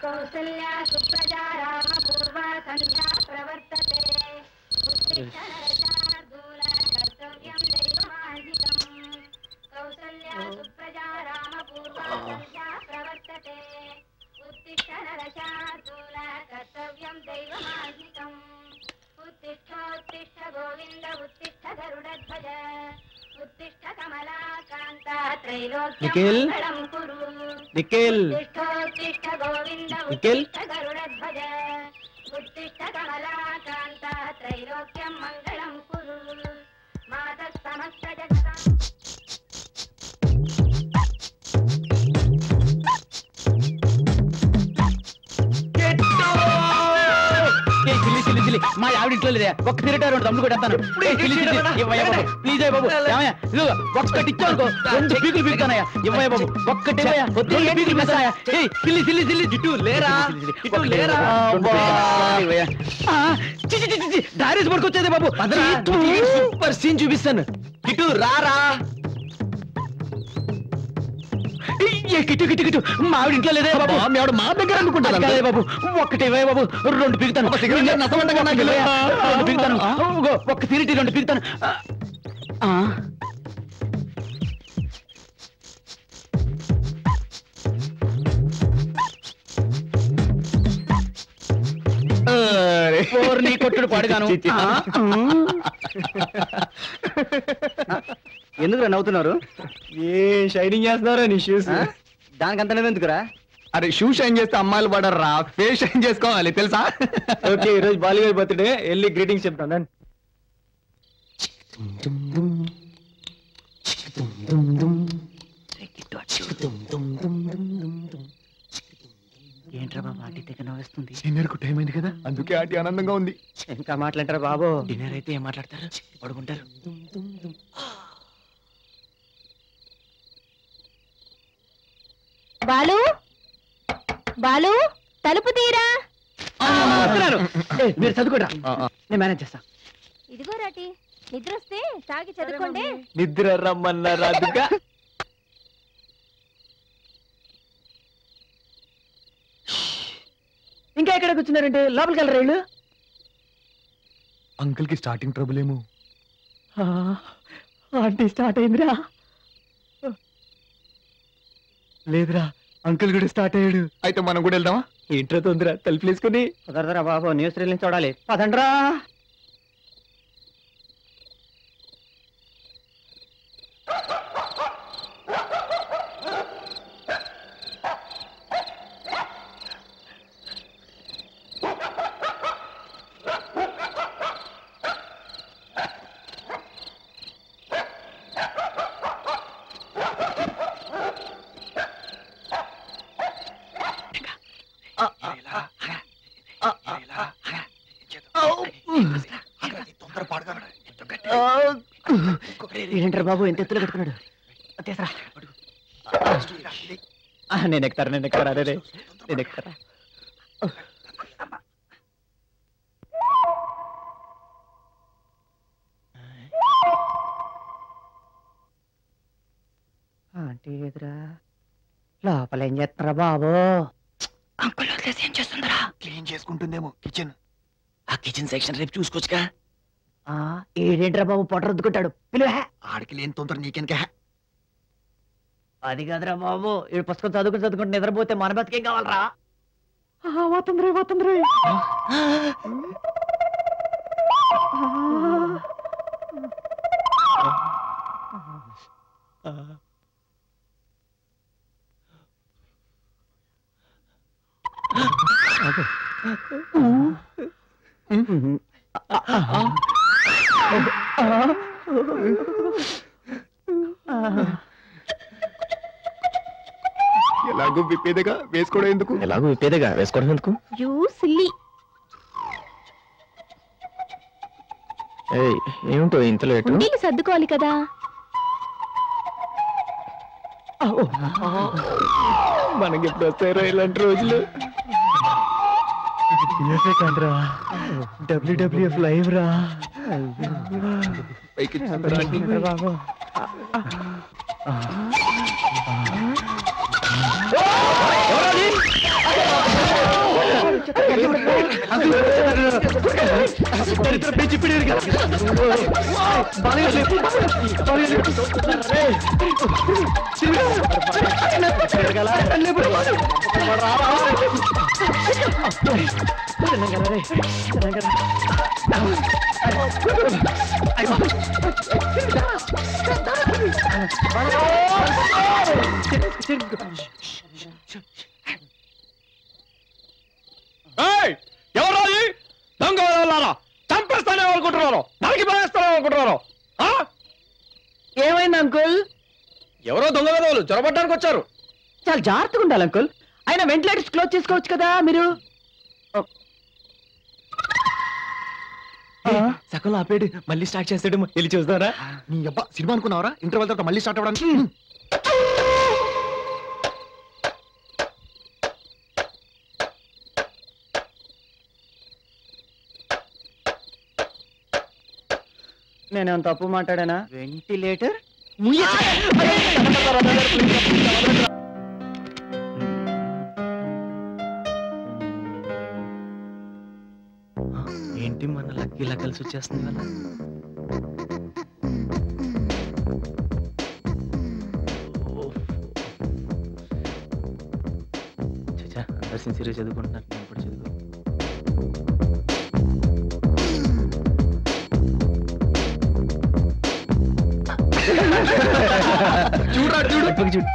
कौसल्या सुप्रजा राम पूर्वा संध्या प्रवर्तते। कौसल्या हाँ। सुप्रजा राम पूर्वा हाँ। संध्या प्रवर्तते। उत्तिष्ठ नरशार्दूल कर्तव्यं दैवमाहितम् उत्तिष्ठोत्तिष्ठ गोविन्द उत्तिष्ठ गरुडध्वज। निखिल निखिल निखिल त्रैलोक्यं मङ्गलं कुरु मातः समस्त जगतां చిల్లి మా ఆవిడింట్లో లేదే. ఒక్క తిరగటారు రెండు తమ్ముడు కొడతాను ప్లీజ్ అయ్య బాబు. ఏమయ్య? ఇదిగో ఒక్కటి ఇచ్చావు అనుకో. రెండు పీకులు పీకుతానయ్యా. ఇవ్వయ్య బాబు? ఒక్కటి రెండు పీకులు పీకుతానయ్యా. ఏయ్ చిల్లి చిల్లి చిల్లి. జిట్టు లేరా? జిట్టు లేరా? దారేసి పడుకొచ్చేది బాబు. సూపర్ సీన్ చూపిస్తాను. కిటు రారా? ఏ కిటు కిటు కిటు మా ఆవిడ ఇంట్లో లేదే. బాబు మీ ఆవిడ మా దగ్గర అనుకుంటారు బాబు. బాబు. రెండు రెండు ఒక్క సిరిటి నీ కొట్టుడు పడగాను. ఎందుకు నవ్వుతున్నారు? ఏ షైనింగ్ చేస్తున్నారా నీ షూస్ దానికి అంత ఎందుకురా అరే షూ షైన్ చేస్తే అమ్మాయిలు పడరా ఫేస్ షైన్ చేసుకోవాలి తెలుసా? ఓకే ఈ రోజు బాలిగారి బర్త్డే వెళ్ళి గ్రీటింగ్స్ చెప్తాను రండి. ఏంట్రా బాబు ఆంటీ నవ్వేస్తుంది? డిన్నర్కు టైం అయింది కదా అందుకే ఆంటీ ఆనందంగా ఉంది. ఇంకా మాట్లాడతారా బాబు? డిన్నర్ అయితే ఏం మాట్లాడతారు? పడుకుంటారు. బాలు? బాలు తలుపు తీరా? వస్తున్నారు. ఏయ్, మీరు చదువుకోరా నేను మేనేజ్ చేస్తా. ఇదిగో రాటి నిద్ర వస్తే తాగి చదువుకోండి. నిద్ర ఇంకా ఎక్కడ కూర్చున్నారంటే లోపలికి వెళ్ళరు వీళ్ళు? అంకుల్కి స్టార్టింగ్ ట్రబుల్ ఏమో ఆంటీ స్టార్ట్ అయిందిరా. లేదురా అంకుల్ కూడా స్టార్ట్ అయ్యాడు. అయితే మనం కూడా వెళ్దామా? ఏంట్రా తొందర తలుపులు వేసుకుని కుదరదురా బాబు న్యూస్ రీల్ చూడాలి. పదండ్రా! బాబు ఎంత ఎత్తులో కట్టుకున్నాడు తీసరా. నేను ఎక్కుతారా నేను ఎక్కుతారా? అరే నేను ఎక్కుతారా? ఆంటీ ఎదురా. లోపల ఏం చేస్తున్నారా బాబు? అంకుల్ వదిలేసి ఏం చేస్తుందిరా క్లీన్ చేసుకుంటుందేమో కిచెన్. ఆ కిచెన్ సెక్షన్ రేపు చూసుకోవచ్చుగా. ఏడేంట్రా బాబు పొట్ట రుద్దుకుంటాడు. పిలువే ఆడికి లేని తొందర నీకెనక అది కాదురా బాబు ఈ పుస్తకం చదువుకుని చదువుకుంటే నిద్రపోతే మన బతికేం కావాలరా? పోతుంది పోతుంది ఎలాగో విప్పేదగా వేసుకోవడం ఎందుకు? ఎలాగో విప్పేదేగా వేసుకోవడం ఎందుకు? You silly. ఏయ్ ఏమిటో ఇంత లేటు ఉండీలు సర్దుకోవాలి కదా. మనకి ఎప్పుడు వస్తారో ఇలాంటి రోజులు. కాదురా. డబ్ల్యూడబ్ల్యూఎఫ్ లైవ్ రా పైకి బాబు ఎవరది? దరిద్ర పెంచి పిడియరు ఎవరు దొంగ వాళ్ళారా చంపేస్తానే అనుకుంటున్నారు. నరికి పడేస్తానే అనుకుంటున్నారు. ఆ? ఏమైంది అంకుల్? ఎవరో దొంగ వాళ్ళు చొరబడ్డానికి వచ్చారు. చాలా జాగ్రత్తగా ఉండాలి అంకుల్. అయినా వెంటిలేటర్స్ క్లోజ్ చేసుకోవచ్చు కదా మీరు? సకలం ఆపేడు మళ్ళీ స్టార్ట్ చేస్తాడు వెళ్ళి చూస్తారా? నీ అబ్బా సినిమా అనుకున్నావరా? ఇంటర్వెల్ తర్వాత మళ్ళీ స్టార్ట్ అవ్వడానికి. నేనేం తప్పు మాట్లాడానా? వెంటిలేటర్? ఇలా కలిసి వచ్చేస్తుంది కదా చచ్చా అందరు సిన్సియర్గా చదువుకుంటున్నారు నేను కూడా చదువు చూడు పక్కకి చూడు.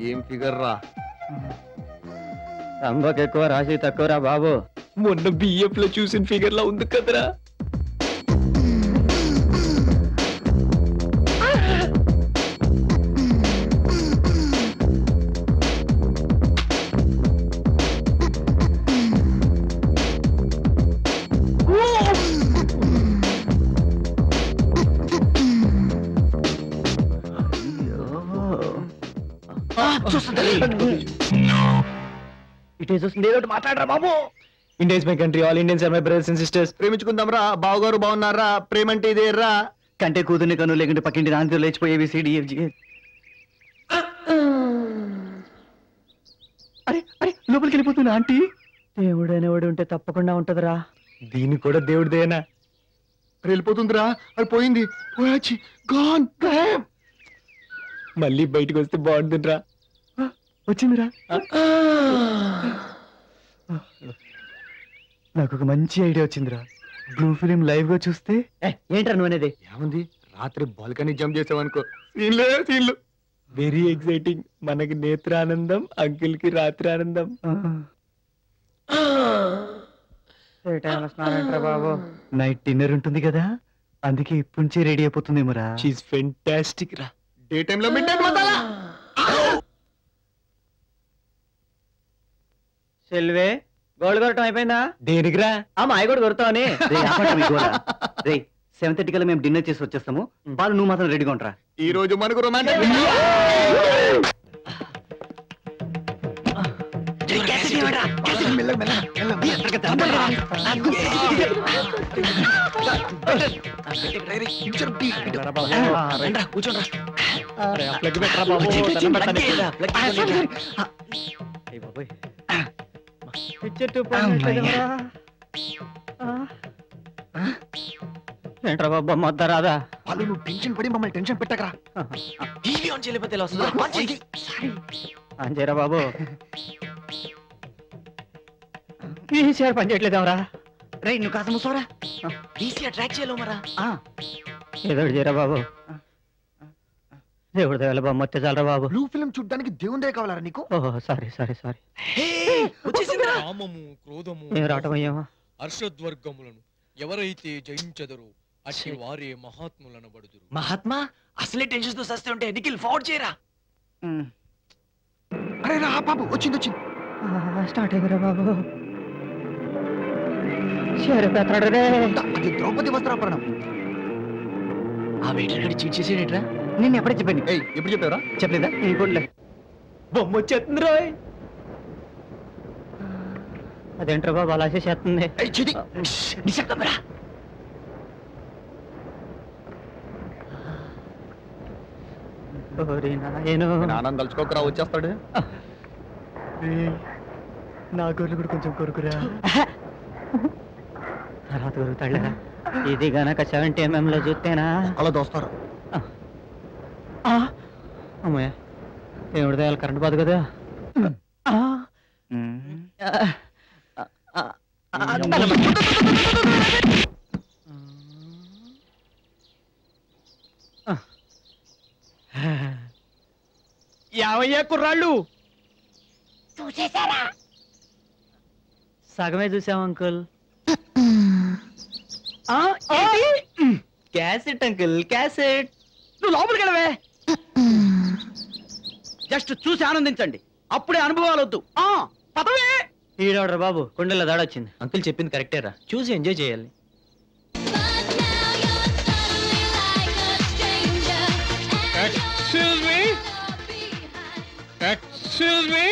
ఏం ఫిగర్ రా? రంబకు ఎక్కువ రాసి తక్కువరా బాబు? మొన్న బిఎఫ్లో చూసిన ఫిగర్ లా ఉంది కదరా. చూస్తుంది? మాట్లాడరా బాబు. My country all Indians are my brothers and sisters ప్రేమించుకుందాం రా బావగారు బాగున్నారా ప్రేమ అంటే ఇదే రా కంటే కూతుర్ని కను లేకుంటే పక్కింటి దాంతో లేచిపోయేవి సిడిఎఫ్జి అరే అరే లోపలికి వెళ్ళిపోతున్నా ఆంటీ. దేవుడు అనేవాడు ఉంటే తప్పకుండా ఉంటదిరా. దీని కూడా దేవుడిదేనా వెళ్ళిపోతుందిరా అది పోయింది. పోయాచి గాన్ మళ్ళీ బయటకు వస్తే బాగుంటుందిరా. వచ్చిందిరా. నాకు ఒక మంచి ఐడియా వచ్చిందిరా. బ్లూ ఫిలిం లైవ్గా చూస్తే ఏంట్రా నువ్వు అనేది? ఏముంది? రాత్రి బాల్కనీ జంప్ చేసావనుకో. సీన్లే సీన్లు. Very exciting. మనకి నేత్రానందం అంకిల్కి రాత్రి ఆనందం బాబు? నైట్ డిన్నర్ ఉంటుంది కదా? అందుకే ఇప్పటి నుంచి రెడీ అయిపోతుందేమోరా. షీస్ ఫెంటాస్టిక్ రా. డే టైమ్లో మిడ్ నైట్ మసాలా సెల్వే గోల్డ్ కొరటం అయిపోయిందా? దేనికిరా? ఆ మాయ కూడా కొడతావని సెవెన్ థర్టీ కల్లా మేము డిన్నర్ చేసి వచ్చేస్తాము. వాళ్ళు నువ్వు మాత్రం రెడీగా ఉంటారా ఈ రోజు మనకు రొమాంటిక్ ఏంట్రా బాబా మొద్ద రాదా? వాళ్ళు నువ్వు టెన్షన్ పడి మమ్మల్ని టెన్షన్ పెట్టకరా. టీవీ ఆన్ చేయలేకపోతే ఎలా వస్తుందా? అంజేరా బాబు? పని చేయట్లేదేమరా రే నువ్వు కాస్త మూసోరా ఈసీ అట్రాక్ట్ చేయలేమరా ఏదో చేయరా బాబు? దేవుడు దేవాల చాలరా బాబు. బ్లూ ఫిల్మ్ చూడడానికి దేవుందే కావాలరా నీకు? ఓహో సారీ సారీ సారీ. కామము క్రోధము ఏం రావటం అయ్యామా? హర్షద్వర్గములను ఎవరైతే జయించదరో అట్టి వారే మహాత్ములను బడుదురు మహాత్మా అసలే టెన్షన్తో సస్తే ఉంటే నిఖిల్ ఫార్వర్డ్ చేయరా? అరే రా బాబు వచ్చింది వచ్చింది. స్టార్ట్ అయ్యారా బాబు. ద్రౌపది వస్త్రాపరణం ఆ వెయిటర్ గడి చీట్ చేసేటరా నేను ఎప్పుడే చెప్పాను. ఎప్పుడు చెప్పారా చెప్పలేదా? ఇంకోట్లే బొమ్మ వచ్చేస్తుంది రాయ్ అదేంట్రా బాబు అలా చేసేస్తుంది. నాన్న తలుచుకోకరా వచ్చేస్తాడు. నా గోర్లు కూడా కొంచెం కొరుకురా. తర్వాత కొరుకుతాడా ఇది గనక సెవెంటీ ఎంఎం లో చూస్తేనా? అలా దోస్తారు. అమ్మయ్య దేవుడి దయాలు కరెంట్ పోదు కదా! యావయ్యా కుర్రాళ్ళు! సగమే చూసాం అంకుల్. Cassette uncle cassette. నువ్వు లోపలికి వెళ్ళవే. జస్ట్ చూసి ఆనందించండి అప్పుడే అనుభవాలు వద్దు ఆ, పదవే ఈడవడ్రా బాబు కుండలో దాడొచ్చింది అంకుల్ చెప్పింది కరెక్టేరా చూసి ఎంజాయ్ చేయాలి Excuse me? Excuse me?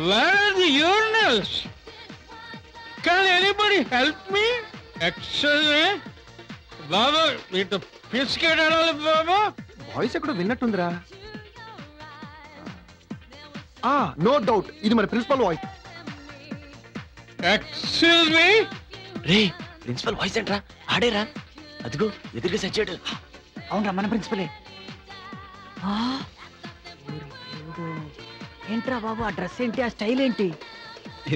Where are the urinals? Can anybody help me? Excuse me? బాబా ఇటు పిసికెడాలి బాబా వాయిస్ ఎక్కడో విన్నట్టుందిరా. ఆ నో డౌట్. ఇది మన ప్రిన్సిపల్ వాయిస్. ఎక్స్క్యూజ్ మీ రే ప్రిన్సిపల్ వాయిస్ ఏంట్రా? ఆడేరా. అదిగో ఎదురుగా సచ్చాడు. అవునరా మన ప్రిన్సిపలే. ఏంట్రా బాబు ఆ డ్రెస్ ఏంటి ఆ స్టైల్ ఏంటి?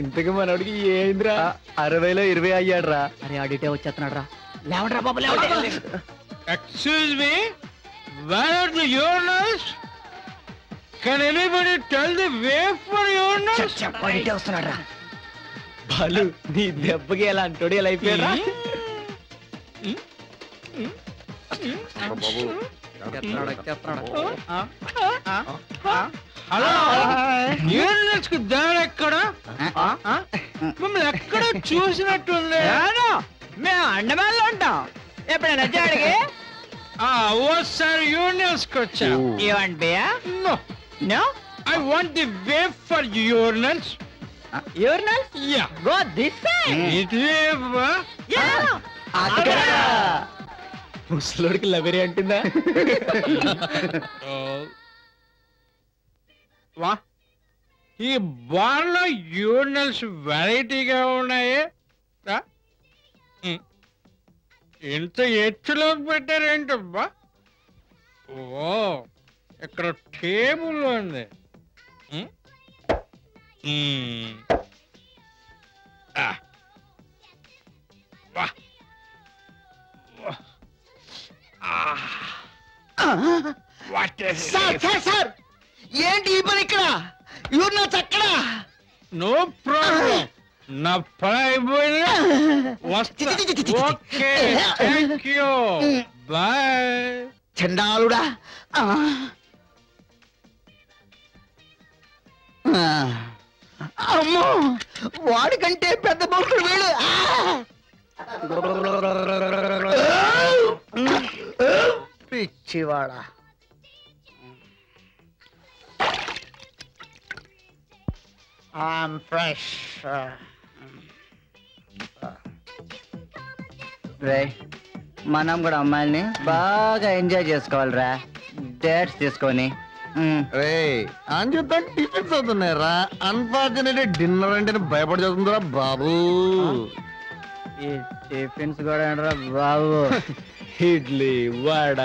ఇంతకు మనోడికి ఏంద్రా? అరవైలో ఇరవై అయ్యాడ్రా. అరే ఆడిటే వచ్చేస్తున్నాడు రా లేవడ్రా బాబు లేవడ్రా excuse me where are the urinals can anybody tell the way for urinals ఆడిటే వస్తున్నాడు రా బాలు నీ దెబ్బకి ఎలా అంటోడి ఎలా అయిపోయారా హలో యూరినల్స్కి దారి ఎక్కడ? మిమ్మల్ని ఎక్కడ చూసినట్టుంది? మేము అండమాన్లో ఉంటాం. ఎప్పుడైనా వచ్చాడికి ఓసారి యూరినల్స్కి వచ్చా బియా no no I want the way for urinals urinal yeah go this ఇది ముసలోడికి లబెరీ అంటుందా? వా. ఈ బార్లో యూరినల్స్ వెరైటీగా ఉన్నాయి. ఇంత ఎత్తులో పెట్టారేంటబ్బా? ఓ ఇక్కడ టేబుల్ ఉంది. Sir sir sir! ఏంటి ఈ పని ఇక్కడ? యూరినల్స్ అక్కడ నో ప్రాబ్లం. నా పని అయిపోయింది వస్తా ఓకే థ్యాంక్ యూ. బాయ్. చండాలుడా. అమ్మో వాడికంటే పెద్ద బొక్కుడు వీడు. పిచ్చివాడా. ఐఎమ్ ఫ్రెష్ రే మనం కూడా అమ్మాయిల్ని బాగా ఎంజాయ్ చేసుకోవాలిరా. డేట్స్ తీసుకొని. రే అని చెప్తా టిఫిన్స్ అవుతున్నాయి అన్ఫార్చునేట్ డిన్నర్ అంటే భయపడి చదువుతుందిరా బాబు ఈ టిఫిన్స్ కూడా ఏంట్రా బాబు? ఇడ్లీ వడ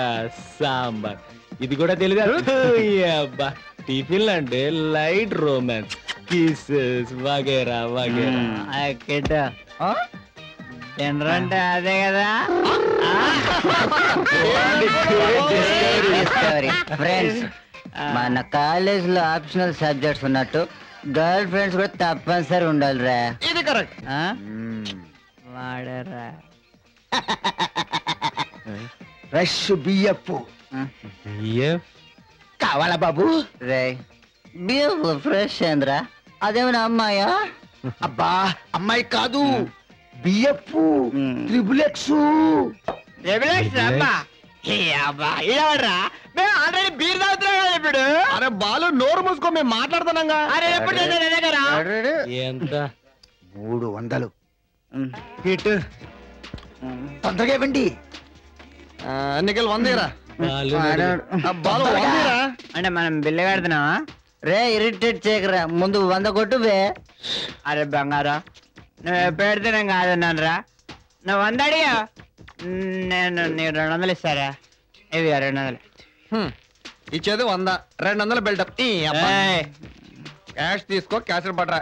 సాంబార్. ఇది కూడా తెలియదు. అబ్బా. టిఫిన్ అంటే లైట్ రోమాన్స్ కిసెస్ వగేరా వగేరా. అంటే అదే కదా? ఫ్రెండ్స్ మన కాలేజ్లో ఆప్షనల్ సబ్జెక్ట్స్ ఉన్నట్టు గర్ల్ ఫ్రెండ్స్ కూడా తప్పనిసరి ఉండాలి రా ఇది కరెక్ట్ వాడరా. ఫ్రెష్ బియ్యపు? కావాలా బాబు? రే బియ్యం ఫ్రెష్ ఏంద్రా? అదేమైనా అమ్మాయా? అబ్బా అమ్మాయి కాదు. మ్. త్రిబుల్ ఎక్స్ మేము ఆల్రెడీ బీర్ తాగుతున్నాం కదా ఇప్పుడు. అరే బాలు నోరు మూసుకో మేము మాట్లాడుతున్నాగా. అరే ఎప్పుడు ఎంత? మూడు వందలు. ఇటు తొందరగా ఇవ్వండి. నిఖిల్ వందేరా బాలు వందేరా అంటే మనం బిల్లు కడుతున్నావా రే ఇరిటేట్ చేయకరా. ముందు వంద కొట్టు బే. అరే బంగారం. నువ్వు పెడితే నేను కాదన్నాను రా నువ్వు వంద అడిగా. నేను నీకు రెండు వందలు ఇస్తారా? ఇది రెండు వందలు. ఇచ్చేది వంద. రెండు వందల బిల్డప్. ఏయ్, క్యాష్ తీసుకో క్యాష్ పడరా